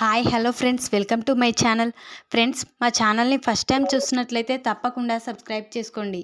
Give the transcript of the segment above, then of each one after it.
Hi hello friends welcome to my channel. Friends మా ఛానల్ని first time చూస్తున్నట్లయితే తప్పకుండా సబ్స్క్రైబ్ చేసుకోండి.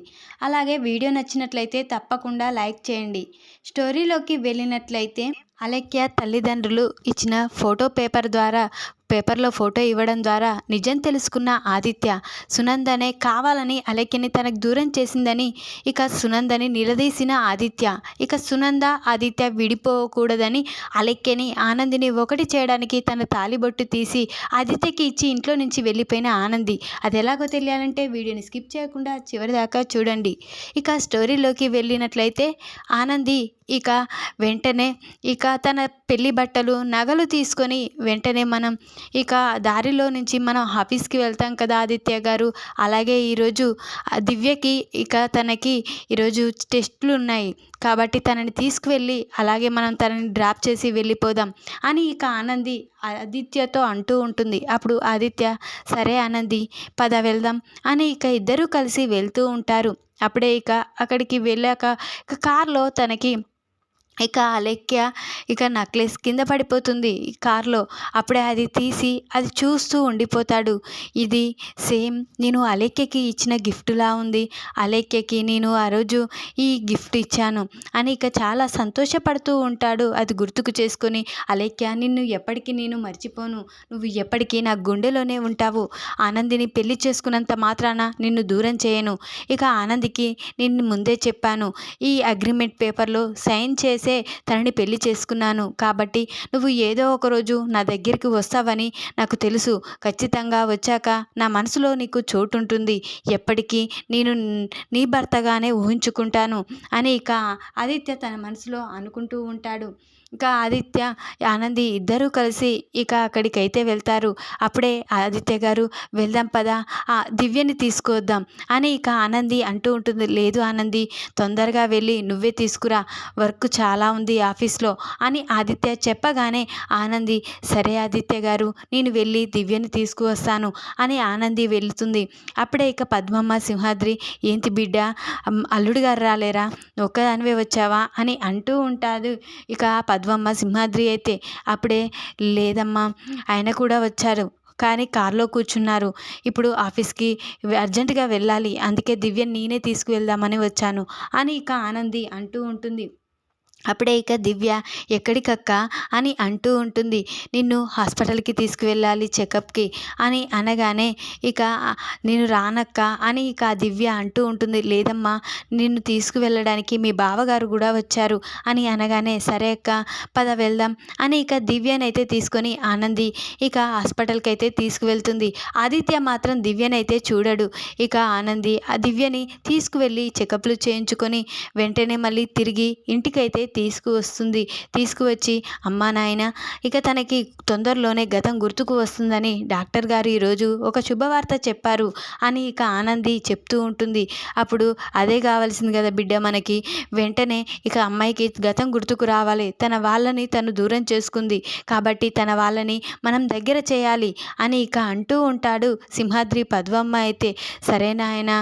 అలాగే వీడియో నచ్చినట్లయితే తప్పకుండా లైక్ చేయండి. స్టోరీలోకి వెళ్ళినట్లయితే అలెక్య తల్లిదండ్రులు ఇచ్చిన ఫోటో పేపర్ ద్వారా పేపర్లో ఫోటో ఇవ్వడం ద్వారా నిజం తెలుసుకున్న ఆదిత్య సునందనే కావాలని అలెక్యని తనకు దూరం చేసిందని ఇక సునందని నిలదీసిన ఆదిత్య. ఇక సునంద ఆదిత్య విడిపోకూడదని అలెక్యని ఆనందిని ఒకటి చేయడానికి తన తాలిబొట్టు తీసి ఆదిత్యకి ఇచ్చి ఇంట్లో నుంచి వెళ్ళిపోయిన ఆనంది. అది ఎలాగో తెలియాలంటే వీడియోని స్కిప్ చేయకుండా చివరి దాకా చూడండి. ఇక స్టోరీలోకి వెళ్ళినట్లయితే ఆనంది ఇక వెంటనే ఇక తన పెళ్ళి బట్టలు నగలు తీసుకొని వెంటనే మనం ఇక దారిలో నుంచి మనం ఆఫీస్కి వెళ్తాం కదా ఆదిత్య గారు. అలాగే ఈరోజు దివ్యకి ఇక తనకి ఈరోజు టెస్ట్లు ఉన్నాయి. కాబట్టి తనని తీసుకువెళ్ళి అలాగే మనం తనని డ్రాప్ చేసి వెళ్ళిపోదాం అని ఇక ఆనంది ఆదిత్యతో అంటూ ఉంటుంది. అప్పుడు ఆదిత్య సరే ఆనంది పద వెళ్దాం అని ఇక ఇద్దరూ కలిసి వెళ్తూ ఉంటారు. అప్పుడే ఇక అక్కడికి వెళ్ళాక ఇక కార్లో తనకి ఇక అలెక్య ఇక నెక్లెస్ కింద పడిపోతుంది. కార్లో అప్పుడే అది తీసి అది చూస్తూ ఉండిపోతాడు. ఇది సేమ్ నేను అలెక్యకి ఇచ్చిన గిఫ్ట్లా ఉంది. అలెక్యకి నేను ఆ రోజు ఈ గిఫ్ట్ ఇచ్చాను అని ఇక చాలా సంతోషపడుతూ ఉంటాడు. అది గుర్తుకు చేసుకొని అలెక్య నిన్ను ఎప్పటికీ నేను మర్చిపోను. నువ్వు ఎప్పటికీ నా గుండెలోనే ఉంటావు. ఆనందిని పెళ్ళి చేసుకున్నంత మాత్రాన నిన్ను దూరం చేయను. ఇక ఆనందికి నేను ముందే చెప్పాను. ఈ అగ్రిమెంట్ పేపర్లో సైన్ చేసి చేసే తనని పెళ్ళి చేసుకున్నాను. కాబట్టి నువ్వు ఏదో ఒక రోజు నా దగ్గరికి వస్తావని నాకు తెలుసు. ఖచ్చితంగా వచ్చాక నా మనసులో నీకు చోటు ఉంటుంది ఎప్పటికీ నేను నీ భర్తగానే ఊహించుకుంటాను. అని ఇక ఆదిత్య తన మనసులో అనుకుంటూ ఉంటాడు. ఇంకా ఆదిత్య ఆనంది ఇద్దరూ కలిసి ఇక అక్కడికైతే వెళ్తారు. అప్పుడే ఆదిత్య గారు వెళ్దాం పదా ఆ దివ్యని తీసుకొద్దాం అని ఇక ఆనంది అంటూ ఉంటుంది. లేదు ఆనంది తొందరగా వెళ్ళి నువ్వే తీసుకురా వర్క్ చాలా ఉంది ఆఫీస్లో అని ఆదిత్య చెప్పగానే ఆనంది సరే ఆదిత్య గారు నేను వెళ్ళి దివ్యని తీసుకువస్తాను అని ఆనంది వెళుతుంది. అప్పుడే ఇక పద్మమ్మ సింహాద్రి ఏంటి బిడ్డ అల్లుడు గారు రాలేరా? ఒక్కదానివే వచ్చావా? అని అంటూ ఉంటాడు ఇక మాధవమ్మ సింహాద్రి అయితే అప్పుడే లేదమ్మా ఆయన కూడా వచ్చారు. కానీ కారులో కూర్చున్నారు. ఇప్పుడు ఆఫీస్కి అర్జెంటుగా వెళ్ళాలి. అందుకే దివ్య నేనే తీసుకువెళ్దామని వచ్చాను అని ఇక ఆనంది అంటూ ఉంటుంది. అప్పుడే ఇక దివ్య ఎక్కడికక్క? అని అంటూ ఉంటుంది. నిన్ను హాస్పిటల్కి తీసుకువెళ్ళాలి చెకప్కి అని అనగానే ఇక నేను రానక్క? అని ఇక దివ్య అంటూ ఉంటుంది. లేదమ్మా నిన్ను తీసుకువెళ్ళడానికి మీ బావగారు కూడా వచ్చారు అని అనగానే సరే అక్క పద వెళ్దాం అని ఇక దివ్యనైతే తీసుకొని ఆనంది ఇక హాస్పిటల్కి అయితే తీసుకువెళ్తుంది. ఆదిత్య మాత్రం దివ్యనైతే చూడడు. ఇక ఆనంది ఆ దివ్యని తీసుకువెళ్ళి చెకప్లు చేయించుకొని వెంటనే మళ్ళీ తిరిగి ఇంటికైతే తీసుకువస్తుంది. తీసుకువచ్చి అమ్మా నాయన ఇక తనకి తొందరలోనే గతం గుర్తుకు వస్తుందని డాక్టర్ గారు ఈరోజు ఒక శుభవార్త చెప్పారు అని ఇక ఆనంది చెప్తూ ఉంటుంది. అప్పుడు అదే కావాల్సింది కదా బిడ్డ మనకి. వెంటనే ఇక అమ్మాయికి గతం గుర్తుకు రావాలి. తన వాళ్ళని తను దూరం చేసుకుంది. కాబట్టి తన వాళ్ళని మనం దగ్గర చేయాలి అని ఇక అంటూ ఉంటాడు సింహాద్రి పద్వమ్మ అయితే. సరే నాయన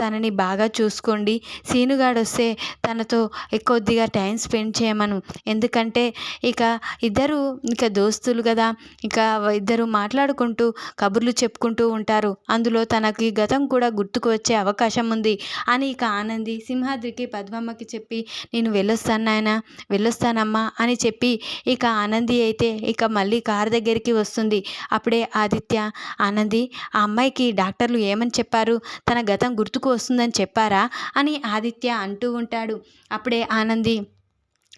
తనని బాగా చూసుకోండి. సీనుగాడు వస్తే తనతో కొద్దిగా టైం స్పెండ్ చేయమను. ఎందుకంటే ఇక ఇద్దరు ఇక దోస్తులు కదా ఇక ఇద్దరు మాట్లాడుకుంటూ కబుర్లు చెప్పుకుంటూ ఉంటారు. అందులో తనకి గతం కూడా గుర్తుకు వచ్చే అవకాశం ఉంది అని ఇక ఆనంది సింహాద్రికి పద్మమ్మకి చెప్పి నేను వెళ్ళొస్తాను నాయన వెళ్ళొస్తానమ్మా అని చెప్పి ఇక ఆనంది అయితే ఇక మళ్ళీ కారు దగ్గరికి వస్తుంది. అప్పుడే ఆదిత్య ఆనంది ఆ అమ్మాయికి డాక్టర్లు ఏమని చెప్పారు? తన గతం గుర్తుకు వస్తుందని చెప్పారా? అని ఆదిత్య అంటూ ఉంటాడు. అప్పుడే ఆనంది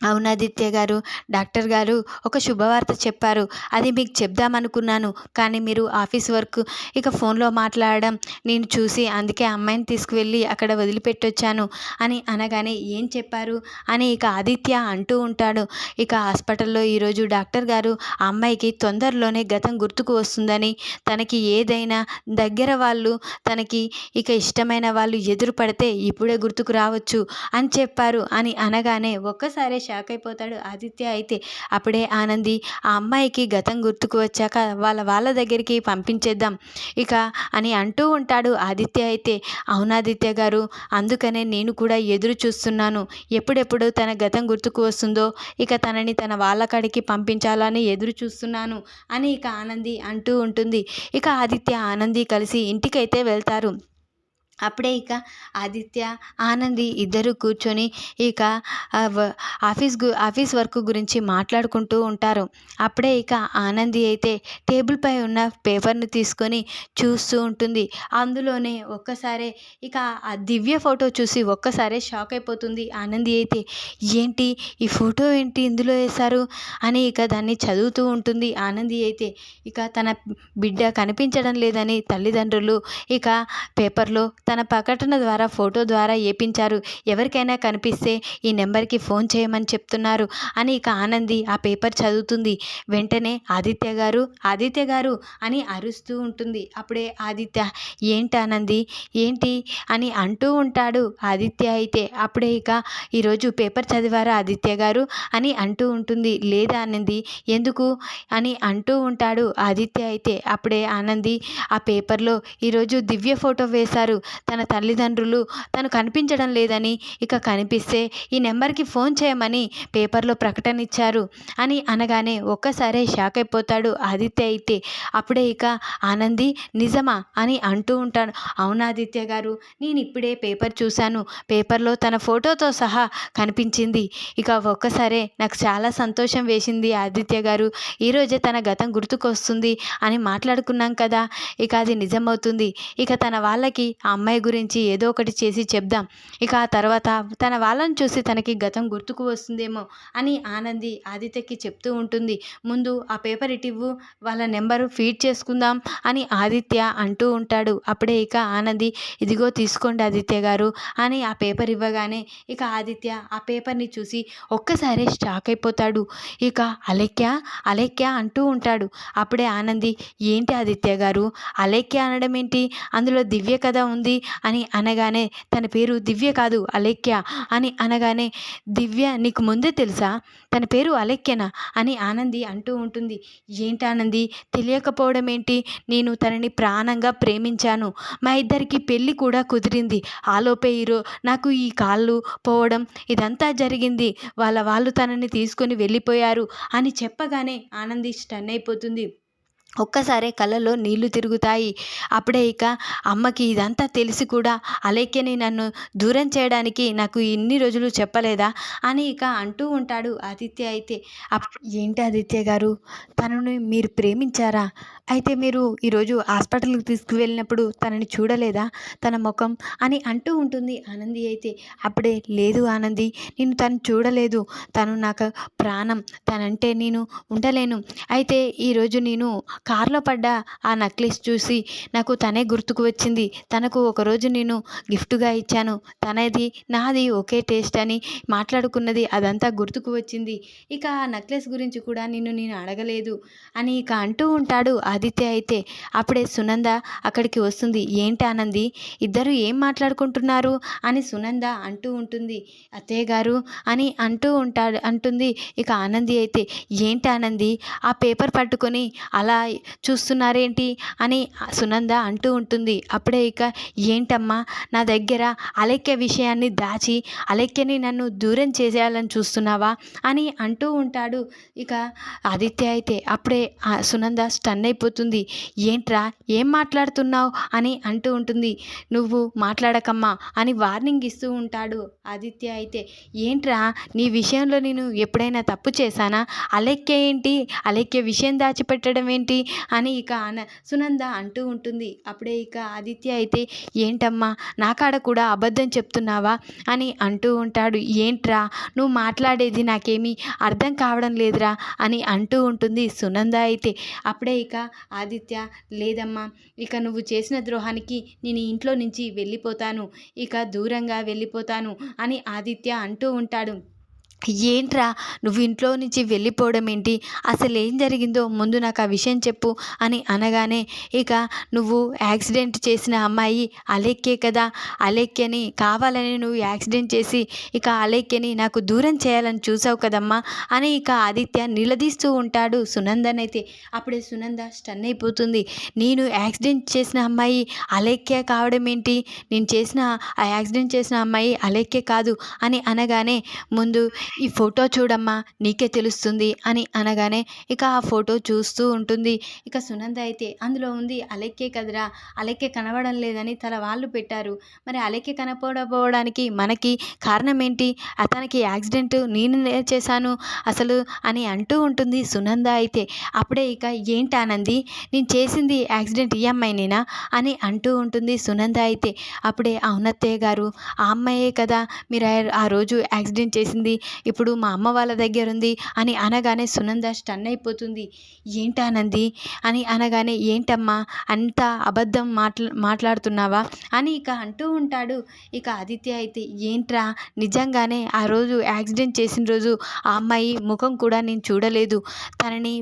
అవునాదిత్య గారు డాక్టర్ గారు ఒక శుభవార్త చెప్పారు. అది మీకు చెప్దామనుకున్నాను. కానీ మీరు ఆఫీస్ వర్క్ ఇక ఫోన్లో మాట్లాడడం నేను చూసి అందుకే అమ్మాయిని తీసుకువెళ్ళి అక్కడ వదిలిపెట్టొచ్చాను అని అనగానే ఏం చెప్పారు? అని ఇక ఆదిత్య అంటూ ఉంటాడు. ఇక హాస్పిటల్లో ఈరోజు డాక్టర్ గారు ఆ అమ్మాయికి తొందరలోనే గతం గుర్తుకు వస్తుందని తనకి ఏదైనా దగ్గర వాళ్ళు తనకి ఇక ఇష్టమైన వాళ్ళు ఎదురు పడితే ఇప్పుడే గుర్తుకు రావచ్చు అని చెప్పారు అని అనగానే ఒక్కసారి షాక్ అయిపోతాడు ఆదిత్య అయితే అప్పుడే ఆనంది ఆ అమ్మాయికి గతం గుర్తుకు వచ్చాక వాళ్ళ వాళ్ళ దగ్గరికి పంపించేద్దాం ఇక అని అంటూ ఉంటాడు ఆదిత్య అయితే. అవునాదిత్య గారు అందుకనే నేను కూడా ఎదురు చూస్తున్నాను. ఎప్పుడెప్పుడు తన గతం గుర్తుకు వస్తుందో ఇక తనని తన వాళ్ళ కాడికి పంపించాలని ఎదురు చూస్తున్నాను అని ఇక ఆనంది అంటూ ఉంటుంది. ఇక ఆదిత్య ఆనంది కలిసి ఇంటికైతే వెళ్తారు. అప్పుడే ఇక ఆదిత్య ఆనంది ఇద్దరు కూర్చొని ఇక ఆఫీస్ గు ఆఫీస్ వర్క్ గురించి మాట్లాడుకుంటూ ఉంటారు. అప్పుడే ఇక ఆనంది అయితే టేబుల్పై ఉన్న పేపర్ను తీసుకొని చూస్తూ ఉంటుంది. అందులోనే ఒక్కసారే ఇక ఆ దివ్య ఫోటో చూసి ఒక్కసారే షాక్ అయిపోతుంది. ఆనంది అయితే ఏంటి? ఈ ఫోటో ఏంటి ఇందులో వేశారు? అని ఇక దాన్ని చదువుతూ ఉంటుంది. ఆనంది అయితే ఇక తన బిడ్డ కనిపించడం లేదని తల్లిదండ్రులు ఇక పేపర్లో తన ప్రకటన ద్వారా ఫోటో ద్వారా ఏపించారు. ఎవరికైనా కనిపిస్తే ఈ నెంబర్కి ఫోన్ చేయమని చెప్తున్నారు అని ఇక ఆనంది ఆ పేపర్ చదువుతుంది. వెంటనే ఆదిత్య గారు ఆదిత్య గారు అని అరుస్తూ ఉంటుంది. అప్పుడే ఆదిత్య ఏంటి ఆనంది? ఏంటి? అని అంటూ ఉంటాడు ఆదిత్య అయితే. అప్పుడే ఇక ఈరోజు పేపర్ చదివారా ఆదిత్య గారు? అని అంటూ ఉంటుంది. లేదా ఆనంది? ఎందుకు? అని అంటూ ఉంటాడు ఆదిత్య అయితే. అప్పుడే ఆనంది ఆ పేపర్లో ఈరోజు దివ్య ఫోటో వేశారు. తన తల్లిదండ్రులు తను కనిపించడం లేదని ఇక కనిపిస్తే ఈ నెంబర్కి ఫోన్ చేయమని పేపర్లో ప్రకటన ఇచ్చారు అని అనగానే ఒక్కసారే షాక్ అయిపోతాడు ఆదిత్య అయితే. అప్పుడే ఇక ఆనంది నిజమా? అని అంటూ ఉంటాడు. అవునాదిత్య గారు నేను ఇప్పుడే పేపర్ చూశాను. పేపర్లో తన ఫోటోతో సహా కనిపించింది. ఇక ఒక్కసారే నాకు చాలా సంతోషం వేసింది ఆదిత్య గారు. ఈరోజే తన గతం గుర్తుకొస్తుంది అని మాట్లాడుకున్నాం కదా. ఇక అది నిజమవుతుంది. ఇక తన వాళ్ళకి ఆ అమ్మాయి గురించి ఏదో ఒకటి చేసి చెప్దాం. ఇక ఆ తర్వాత తన వాళ్ళని చూసి తనకి గతం గుర్తుకు వస్తుందేమో అని ఆనంది ఆదిత్యకి చెప్తూ ఉంటుంది. ముందు ఆ పేపర్ ఇటివ్వు వాళ్ళ నెంబరు ఫీడ్ చేసుకుందాం అని ఆదిత్య అంటూ ఉంటాడు. అప్పుడే ఇక ఆనంది ఇదిగో తీసుకోండి ఆదిత్య గారు అని ఆ పేపర్ ఇవ్వగానే ఇక ఆదిత్య ఆ పేపర్ని చూసి ఒక్కసారి స్టాక్ అయిపోతాడు. ఇక అలెక్య అలెక్య అంటూ ఉంటాడు. అప్పుడే ఆనంది ఏంటి ఆదిత్య గారు? అలెక్య అనడం ఏంటి అందులో దివ్య కథ ఉంది. అని అనగానే తన పేరు దివ్య కాదు అలేఖ్య అని అనగానే దివ్య నీకు ముందే తెలుసా? తన పేరు అలేఖ్యనా? అని ఆనంది అంటూ ఉంటుంది. ఏంటి ఆనంది? తెలియకపోవడం ఏంటి నేను తనని ప్రాణంగా ప్రేమించాను. మా ఇద్దరికి పెళ్ళి కూడా కుదిరింది. ఆలోపే ఈరో నాకు ఈ కాళ్ళు పోవడం ఇదంతా జరిగింది. వాళ్ళ వాళ్ళు తనని తీసుకొని వెళ్ళిపోయారు అని చెప్పగానే ఆనంది స్టన్ అయిపోతుంది. ఒక్కసారే కళ్ళలో నీళ్ళు తిరుగుతాయి. అప్పుడే ఇక అమ్మకి ఇదంతా తెలిసి కూడా అలేఖ్యని నన్ను దూరం చేయడానికి నాకు ఇన్ని రోజులు చెప్పలేదా? అని ఇక అంటూ ఉంటాడు ఆదిత్య అయితే. ఏంటి ఆదిత్య గారు? తనని మీరు ప్రేమించారా? అయితే మీరు ఈరోజు హాస్పిటల్కి తీసుకువెళ్ళినప్పుడు తనని చూడలేదా? తన ముఖం? అని అంటూ ఉంటుంది ఆనంది అయితే. అప్పుడే లేదు ఆనంది నేను తను చూడలేదు. తను నాకు ప్రాణం. తనంటే నేను ఉండలేను. అయితే ఈరోజు నేను కారులో పడ్డ ఆ నక్లెస్ చూసి నాకు తనే గుర్తుకు వచ్చింది. తనకు ఒకరోజు నేను గిఫ్ట్గా ఇచ్చాను. తనది నాది ఒకే టేస్ట్ అని మాట్లాడుకున్నది అదంతా గుర్తుకు వచ్చింది. ఇక ఆ నక్లెస్ గురించి కూడా నిన్ను నేను అడగలేదు అని ఇక అంటూ ఉంటాడు ఆదిత్య అయితే. అప్పుడే సునంద అక్కడికి వస్తుంది. ఏంటి ఆనంది? ఇద్దరు ఏం మాట్లాడుకుంటున్నారు? అని సునంద అంటూ ఉంటుంది. అత్తయ్య గారు అని అంటూ ఉంటాడు అంటుంది. ఇక ఆనంది అయితే ఏంటి ఆనంది? ఆ పేపర్ పట్టుకొని అలా చూస్తున్నారేంటి అని సునంద అంటూ ఉంటుంది. అప్పుడే ఇక ఏంటమ్మా నా దగ్గర అలెక్య విషయాన్ని దాచి అలెక్యని నన్ను దూరం చేసేయాలని చూస్తున్నావా అని అంటూ ఉంటాడు. ఇక ఆదిత్య అయితే అప్పుడే సునంద స్టన్ అయిపోతుంది. ఏంట్రా ఏం మాట్లాడుతున్నావు అని అంటూ ఉంటుంది. నువ్వు మాట్లాడకమ్మా అని వార్నింగ్ ఇస్తూ ఉంటాడు ఆదిత్య అయితే. ఏంట్రా నీ విషయంలో నేను ఎప్పుడైనా తప్పు చేశానా? అలెక్య ఏంటి? అలెక్య విషయం దాచిపెట్టడం ఏంటి? అని ఇక అన సునంద అంటూ ఉంటుంది. అప్పుడే ఇక ఆదిత్య అయితే ఏంటమ్మా నా కాడ కూడా అబద్ధం చెప్తున్నావా? అని అంటూ ఉంటాడు. ఏంట్రా నువ్వు మాట్లాడేది నాకేమీ అర్థం కావడం లేదురా? అని అంటూ ఉంటుంది సునంద అయితే. అప్పుడే ఇక ఆదిత్య లేదమ్మా ఇక నువ్వు చేసిన ద్రోహానికి నేను ఇంట్లో నుంచి వెళ్ళిపోతాను. ఇక దూరంగా వెళ్ళిపోతాను అని ఆదిత్య అంటూ ఉంటాడు. ఏంట్రా నువ్వు ఇంట్లో నుంచి వెళ్ళిపోవడం ఏంటి? అసలు ఏం జరిగిందో? ముందు నాకు ఆ విషయం చెప్పు అని అనగానే ఇక నువ్వు యాక్సిడెంట్ చేసిన అమ్మాయి అలెక్కే కదా? అలేఖ్యని కావాలని నువ్వు యాక్సిడెంట్ చేసి ఇక అలెక్యని నాకు దూరం చేయాలని చూసావు కదమ్మా అని ఇక ఆదిత్య నిలదీస్తూ ఉంటాడు సునందనైతే. అప్పుడే సునంద స్టన్ అయిపోతుంది. నేను యాక్సిడెంట్ చేసిన అమ్మాయి అలెక్య కావడం ఏంటి? నేను చేసిన ఆ యాక్సిడెంట్ చేసిన అమ్మాయి అలెక్కే కాదు అని అనగానే ముందు ఈ ఫోటో చూడమ్మా నీకే తెలుస్తుంది అని అనగానే ఇక ఆ ఫోటో చూస్తూ ఉంటుంది. ఇక సునంద అయితే అందులో ఉంది అలెక్కే కదరా అలెక్కే కనబడం లేదని తల వాళ్ళు పెట్టారు. మరి అలెక్కే కనపడపోవడానికి మనకి కారణం ఏంటి అతనికి యాక్సిడెంట్ నేను చేశాను అసలు అని అంటూ ఉంటుంది సునంద అయితే. అప్పుడే ఇక ఏంటి ఆనంది నేను చేసింది యాక్సిడెంట్ ఈ అమ్మాయినేనా? అని అంటూ ఉంటుంది సునంద అయితే. అప్పుడే అవునత్తయ్య గారు ఆ అమ్మాయే కదా మీరు ఆ రోజు యాక్సిడెంట్ చేసింది ఇప్పుడు మా అమ్మ వాళ్ళ దగ్గర ఉంది అని అనగానే సునంద స్టన్ అయిపోతుంది. ఏంటానంది అని అనగానే ఏంటమ్మా? అంత అబద్ధం మాట్లా మాట్లాడుతున్నావా? అని ఇక అంటూ ఉంటాడు. ఇక ఆదిత్య అయితే ఏంట్రా? నిజంగానే ఆ రోజు యాక్సిడెంట్ చేసిన రోజు ఆ అమ్మాయి ముఖం కూడా నేను చూడలేదు. తనని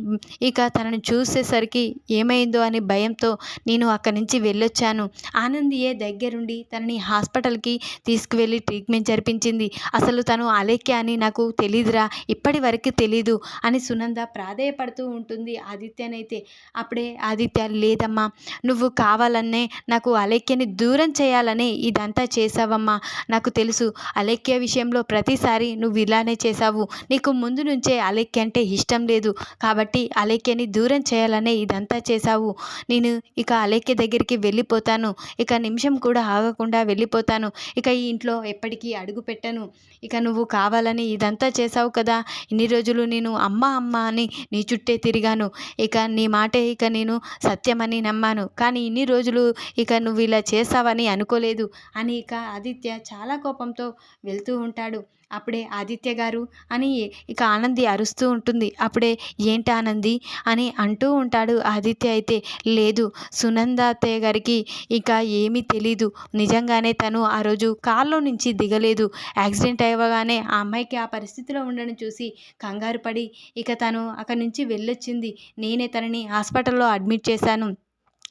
ఇక తనని చూసేసరికి ఏమైందో అని భయంతో నేను అక్కడి నుంచి వెళ్ళొచ్చాను. ఆనందియే దగ్గరుండి తనని హాస్పిటల్కి తీసుకువెళ్ళి ట్రీట్మెంట్ జరిపించింది. అసలు తను అలేఖ్య అని నాకు తెలీదురా ఇప్పటి వరకు తెలీదు అని సునంద ప్రాధేయపడుతూ ఉంటుంది ఆదిత్యనైతే. అప్పుడే ఆదిత్య లేదమ్మా నువ్వు కావాలనే నాకు అలేఖ్యని దూరం చేయాలనే ఇదంతా చేసావమ్మా నాకు తెలుసు అలేఖ్య విషయంలో ప్రతిసారి నువ్వు ఇలానే చేసావు నీకు ముందు నుంచే అలేఖ్య అంటే ఇష్టం లేదు కాబట్టి అలేఖ్యని దూరం చేయాలనే ఇదంతా చేసావు నేను ఇక అలేఖ్య దగ్గరికి వెళ్ళిపోతాను. ఇక నిమిషం కూడా ఆగకుండా వెళ్ళిపోతాను. ఇక ఈ ఇంట్లో ఎప్పటికీ అడుగు పెట్టను. ఇక నువ్వు కావాలని ఇదంతా చేసావు కదా. ఇన్ని రోజులు నేను అమ్మ అమ్మ అని నీ చుట్టే తిరిగాను. ఇక నీ మాటే ఇక నేను సత్యమని నమ్మాను. కానీ ఇన్ని రోజులు ఇక నువ్వు ఇలా చేసావని అనుకోలేదు అని ఇక ఆదిత్య చాలా కోపంతో వెళ్తూ ఉంటాడు. అప్పుడే ఆదిత్య గారు అని ఇక ఆనంది అరుస్తూ ఉంటుంది. అప్పుడే ఏంటి ఆనంది? అని అంటూ ఉంటాడు ఆదిత్య అయితే. లేదు సునందాతయ్య గారికి ఇక ఏమీ తెలీదు. నిజంగానే తను ఆ రోజు కార్లో నుంచి దిగలేదు. యాక్సిడెంట్ అవ్వగానే ఆ అమ్మాయికి ఆ పరిస్థితిలో ఉండడం చూసి కంగారు పడి ఇక తను అక్కడి నుంచి వెళ్ళొచ్చింది. నేనే తనని హాస్పిటల్లో అడ్మిట్ చేశాను.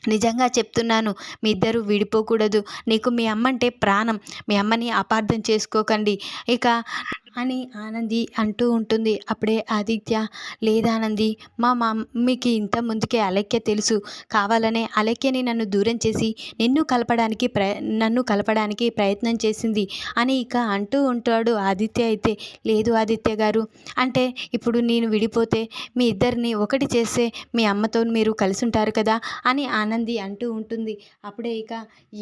నిజంగా చెప్తున్నాను మీ ఇద్దరు విడిపోకూడదు. నీకు మీ అమ్మ అంటే ప్రాణం. మీ అమ్మని అపార్థం చేసుకోకండి. ఇక అని ఆనంది అంటూ ఉంటుంది. అప్పుడే ఆదిత్య లేదానంది మా మమ్మీకి ఇంత ముందుకే అలక్య తెలుసు. కావాలనే అలక్యని నన్ను దూరం చేసి నిన్ను కలపడానికి ప్ర నన్ను కలపడానికి ప్రయత్నం చేసింది అని ఇక అంటూ ఉంటాడు ఆదిత్య అయితే. లేదు ఆదిత్య గారు అంటే ఇప్పుడు నేను విడిపోతే మీ ఇద్దరిని ఒకటి చేస్తే మీ అమ్మతో మీరు కలిసి ఉంటారు కదా అని ఆనంది అంటూ ఉంటుంది. అప్పుడే ఇక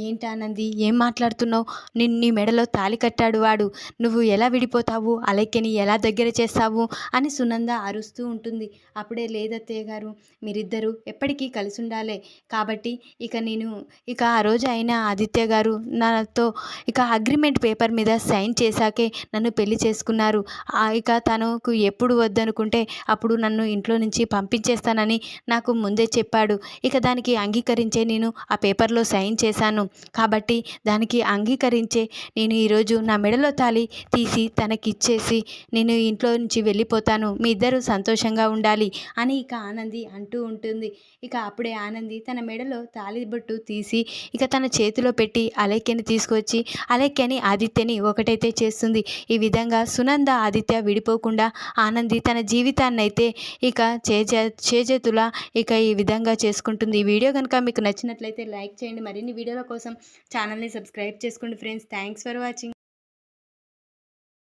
ఏంటి ఆనంది ఏం మాట్లాడుతున్నావు? నిన్ను నీ మెడలో తాలి కట్టాడు వాడు. నువ్వు ఎలా విడిపోతావు? చేస్తావు? అలెక్యని ఎలా దగ్గర చేస్తావు? అని సునంద అరుస్తూ ఉంటుంది. అప్పుడే లేదత్తయ్య గారు మీరిద్దరూ ఎప్పటికీ కలిసి ఉండాలి కాబట్టి ఇక నేను ఇక ఆ రోజు అయినా ఆదిత్య గారు నాతో ఇక అగ్రిమెంట్ పేపర్ మీద సైన్ చేశాకే నన్ను పెళ్ళి చేసుకున్నారు. ఇక తనకు ఎప్పుడు వద్దనుకుంటే అప్పుడు నన్ను ఇంట్లో నుంచి పంపించేస్తానని నాకు ముందే చెప్పాడు. ఇక దానికి అంగీకరించే నేను ఆ పేపర్లో సైన్ చేశాను. కాబట్టి దానికి అంగీకరించే నేను ఈరోజు నా మెడలో తాలి తీసి తనకి ఇచ్చేసి నేను ఇంట్లో నుంచి వెళ్ళిపోతాను మీ ఇద్దరు సంతోషంగా ఉండాలి అని ఇక ఆనంది అంటూ ఉంటుంది. ఇక అప్పుడే ఆనంది తన మెడలో తాలిబొట్టు తీసి ఇక తన చేతిలో పెట్టి అలేఖ్యని తీసుకొచ్చి అలేఖ్యని ఆదిత్యని ఒకటైతే చేస్తుంది. ఈ విధంగా సునంద ఆదిత్య విడిపోకుండా ఆనంది తన జీవితాన్ని అయితే ఇక చేజే చేజేతులా ఇక ఈ విధంగా చేసుకుంటుంది. ఈ వీడియో కనుక మీకు నచ్చినట్లయితే లైక్ చేయండి. మరిన్ని వీడియోల కోసం ఛానల్ని సబ్స్క్రైబ్ చేసుకోండి ఫ్రెండ్స్. Thanks for watching.